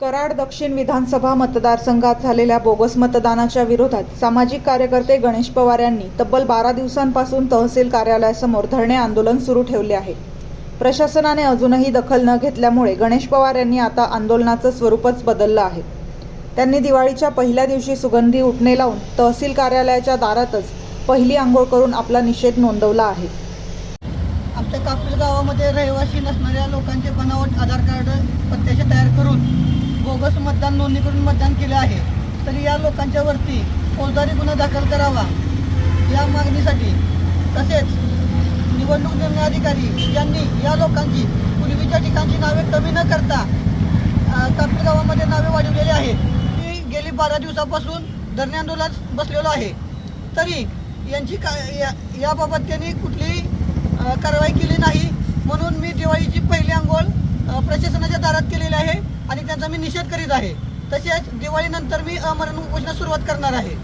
कराड दक्षिण विधानसभा मतदारसंघात झालेल्या बोगस मतदानाच्या विरोधात सामाजिक कार्यकर्ते गणेश पवार यांनी तब्बल बारा दिवसांपासून तहसील कार्यालयासमोर धरणे आंदोलन सुरू ठेवले आहे. प्रशासनाने अजूनही दखल न घेतल्यामुळे गणेश पवार यांनी आता आंदोलनाचं स्वरूपच बदललं आहे. त्यांनी दिवाळीच्या पहिल्या दिवशी सुगंधी उठणे लावून तहसील कार्यालयाच्या दारातच पहिली आंघोळ करून आपला निषेध नोंदवला आहे. आमच्या कापूर गावामध्ये रहिवासी नसणाऱ्या लोकांचे बनावट आधार कार्ड बोगस मतदान नोंदणी करून मतदान केले आहे. तरी या लोकांच्या वरती फौजदारी गुन्हा दाखल करावा. या मागणीसाठी तसेच निवडणूक निर्णय अधिकारी यांनी या लोकांची पूर्वीच्या ठिकाणची नावे कमी न करता अ, गावामध्ये नावे वाढवलेली आहेत. ती गेली बारा दिवसापासून धरणे आंदोलन बसलेलो आहे. तरी यांची का या याबाबत त्यांनी कुठलीही कारवाई केली नाही म्हणून मी दिवाळीची पहिली आंघोळ अ, प्रशासनाच्या दारात केलेली आहे आणि त्यांचा मी निषेध करीत आहे. तसेच दिवाळीनंतर मी अमरण उपोषणास सुरुवात करणार आहे.